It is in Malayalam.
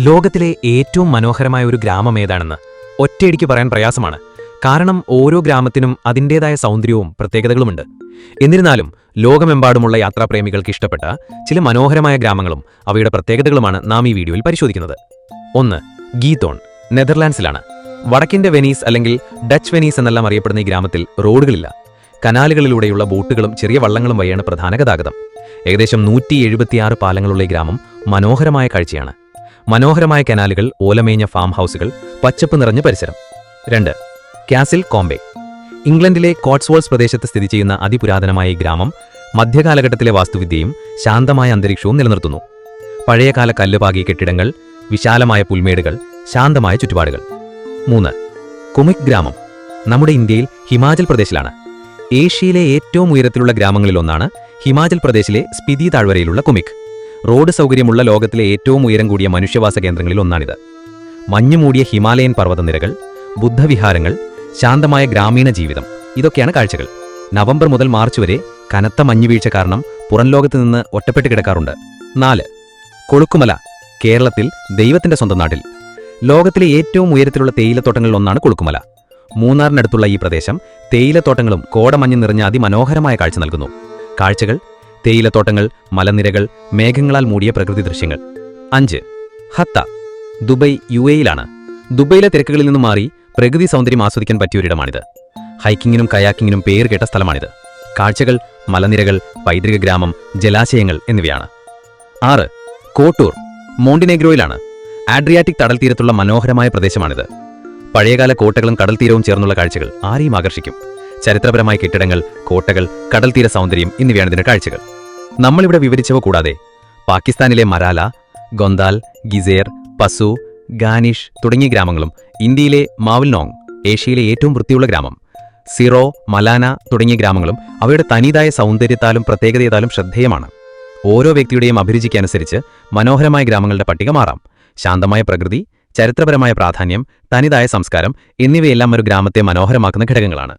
ലോകത്തിലെ ഏറ്റവും മനോഹരമായ ഒരു ഗ്രാമം ഏതാണെന്ന് ഒറ്റയടിക്ക് പറയാൻ പ്രയാസമാണ്. കാരണം ഓരോ ഗ്രാമത്തിനും അതിന്റേതായ സൗന്ദര്യവും പ്രത്യേകതകളുമുണ്ട്. എന്നിരുന്നാലും ലോകമെമ്പാടുമുള്ള യാത്രാപ്രേമികൾക്ക് ഇഷ്ടപ്പെട്ട ചില മനോഹരമായ ഗ്രാമങ്ങളും അവയുടെ പ്രത്യേകതകളുമാണ് നാം ഈ വീഡിയോയിൽ പരിശോധിക്കുന്നത്. ഒന്ന് ഗീതോൺ നെതർലാൻഡ്സിലാണ്. വടക്കിന്റെ വെനീസ് അല്ലെങ്കിൽ ഡച്ച് വെനീസ് എന്നെല്ലാം അറിയപ്പെടുന്ന ഈ ഗ്രാമത്തിൽ റോഡുകളില്ല. കനാലുകളിലൂടെയുള്ള ബോട്ടുകളും ചെറിയ വള്ളങ്ങളും വഴിയാണ് പ്രധാന ഗതാഗതം. ഏകദേശം നൂറ്റി എഴുപത്തിയാറ് പാലങ്ങളുള്ള ഈ ഗ്രാമം മനോഹരമായ കാഴ്ചയാണ്. മനോഹരമായ കനാലുകൾ ഓലമേഞ്ഞ ഫാം ഹൗസുകൾ പച്ചപ്പ് നിറഞ്ഞ പരിസരം. രണ്ട് കാസിൽ കോംബെ. ഇംഗ്ലണ്ടിലെ കോട്സ്വോൾസ് പ്രദേശത്ത് സ്ഥിതി ചെയ്യുന്ന അതിപുരാതനമായ ഈ ഗ്രാമം മധ്യകാലഘട്ടത്തിലെ വാസ്തുവിദ്യയും ശാന്തമായ അന്തരീക്ഷവും നിലനിർത്തുന്നു. പഴയകാല കല്ലുപാകിയ കെട്ടിടങ്ങൾ വിശാലമായ പുൽമേടുകൾ ശാന്തമായ ചുറ്റുപാടുകൾ. മൂന്ന് കുമിക് ഗ്രാമം. നമ്മുടെ ഇന്ത്യയിൽ ഹിമാചൽ പ്രദേശിലാണ്. ഏഷ്യയിലെ ഏറ്റവും ഉയരത്തിലുള്ള ഗ്രാമങ്ങളിലൊന്നാണ് ഹിമാചൽ പ്രദേശിലെ സ്പിതി താഴ്വരയിലുള്ള കുമിക്. റോഡ് സൗകര്യമുള്ള ലോകത്തിലെ ഏറ്റവും ഉയരം കൂടിയ മനുഷ്യവാസ കേന്ദ്രങ്ങളിൽ ഒന്നാണിത്. മഞ്ഞുമൂടിയ ഹിമാലയൻ പർവതനിരകൾ ബുദ്ധവിഹാരങ്ങൾ ശാന്തമായ ഗ്രാമീണ ജീവിതം ഇതൊക്കെയാണ് കാഴ്ചകൾ. നവംബർ മുതൽ മാർച്ച് വരെ കനത്ത മഞ്ഞുവീഴ്ച കാരണം പുറം ലോകത്ത് നിന്ന് ഒറ്റപ്പെട്ട് കിടക്കാറുണ്ട്. നാല് കൊളുക്കുമല കേരളത്തിൽ ദൈവത്തിന്റെ സ്വന്തം നാട്ടിൽ. ലോകത്തിലെ ഏറ്റവും ഉയരത്തിലുള്ള തേയിലത്തോട്ടങ്ങളിൽ ഒന്നാണ് കൊളുക്കുമല. മൂന്നാറിനടുത്തുള്ള ഈ പ്രദേശം തേയിലത്തോട്ടങ്ങളും കോടമഞ്ഞ് നിറഞ്ഞ അതിമനോഹരമായ കാഴ്ച നൽകുന്നു. കാഴ്ചകൾ തേയിലത്തോട്ടങ്ങൾ മലനിരകൾ മേഘങ്ങളാൽ മൂടിയ പ്രകൃതി ദൃശ്യങ്ങൾ. അഞ്ച്. ഹത്ത ദുബൈ യു എയിലാണ് ദുബൈയിലെ തിരക്കുകളിൽ നിന്നും മാറി പ്രകൃതി സൗന്ദര്യം ആസ്വദിക്കാൻ പറ്റിയൊരിടമാണിത് ഹൈക്കിങ്ങിനും കയാക്കിങ്ങിനും പേര് കേട്ട സ്ഥലമാണിത്. കാഴ്ചകൾ മലനിരകൾ പൈതൃക ഗ്രാമം ജലാശയങ്ങൾ എന്നിവയാണ്. ആറ്. കോട്ടൂർ മോണ്ടിനെഗ്രോയിലാണ്. ആഡ്രിയാറ്റിക് കടൽ തീരത്തുള്ള മനോഹരമായ പ്രദേശമാണിത്. പഴയകാല കോട്ടകളും കടൽ തീരവും ചേർന്നുള്ള കാഴ്ചകൾ ആരെയും ആകർഷിക്കും. ചരിത്രപരമായ കെട്ടിടങ്ങൾ കോട്ടകൾ കടൽത്തീര തീര സൗന്ദര്യം എന്നിവയാണ് ഇതിന്റെ കാഴ്ചകൾ. നമ്മളിവിടെ വിവരിച്ചവ കൂടാതെ പാകിസ്ഥാനിലെ മരാല ഗൊന്താൽ ഗിസേർ പസു ഗാനിഷ് തുടങ്ങിയ ഗ്രാമങ്ങളും ഇന്ത്യയിലെ മാവിൽനോങ് ഏഷ്യയിലെ ഏറ്റവും വൃത്തിയുള്ള ഗ്രാമം. സിറോ മലാന തുടങ്ങിയ ഗ്രാമങ്ങളും അവയുടെ തനിതായ സൗന്ദര്യത്താലും പ്രത്യേകതയെത്താലും ശ്രദ്ധേയമാണ്. ഓരോ വ്യക്തിയുടെയും അഭിരുചിക്കനുസരിച്ച് മനോഹരമായ ഗ്രാമങ്ങളുടെ പട്ടിക മാറാം. ശാന്തമായ പ്രകൃതി ചരിത്രപരമായ പ്രാധാന്യം തനിതായ സംസ്കാരം എന്നിവയെല്ലാം ഒരു ഗ്രാമത്തെ മനോഹരമാക്കുന്ന ഘടകങ്ങളാണ്.